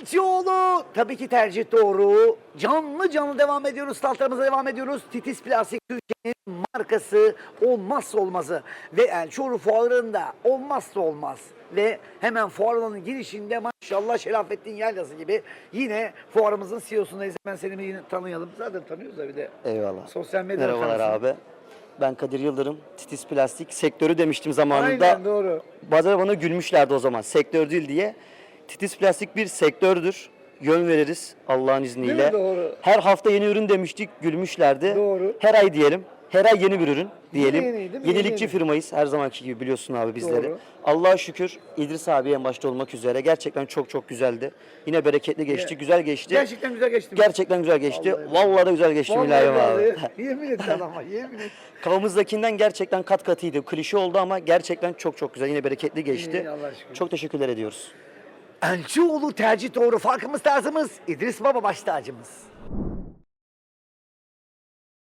Elçioğlu tabii ki tercih doğru. Canlı canlı devam ediyoruz. Startlarımıza devam ediyoruz. Titiz Plastik Türkiye'nin markası olmazsa olmazı. Ve Elçioğlu fuarında olmazsa olmaz. Ve hemen fuarının girişinde maşallah Şerafettin Yaylası gibi yine fuarımızın CEO'sundayız. Hemen seni bir yine tanıyalım. Zaten tanıyoruz da bir de. Eyvallah. Sosyal medyada Merhabalar tanısın. abi. Ben Kadir Yıldırım. Titiz Plastik sektörü demiştim zamanında. Aynen doğru. Bazıları bana gülmüşlerdi o zaman. Sektör değil diye. Titiz Plastik bir sektördür. Yön veririz Allah'ın izniyle. Doğru. Her hafta yeni ürün demiştik. Gülmüşlerdi. Doğru. Her ay diyelim. Her ay yeni bir ürün diyelim. Yeni yeni? Yenilikçi Yeni. firmayız her zamanki gibi biliyorsun abi bizleri. Doğru. Allah'a şükür İdris abi en başta olmak üzere gerçekten çok çok güzeldi. Yine bereketli geçti, Evet. güzel geçti. Gerçekten güzel geçti. Gerçekten güzel geçti. Vallahi Vallahi, da güzel geçti Mülayim abi. Yemin et adama yemin et. Kafamızdakinden gerçekten kat katıydı. Klişe oldu ama gerçekten çok çok güzel. Yine bereketli geçti. Çok teşekkürler ediyoruz. Elçioğlu tercih doğru. Farkımız tarzımız. İdris Baba baş tacımız.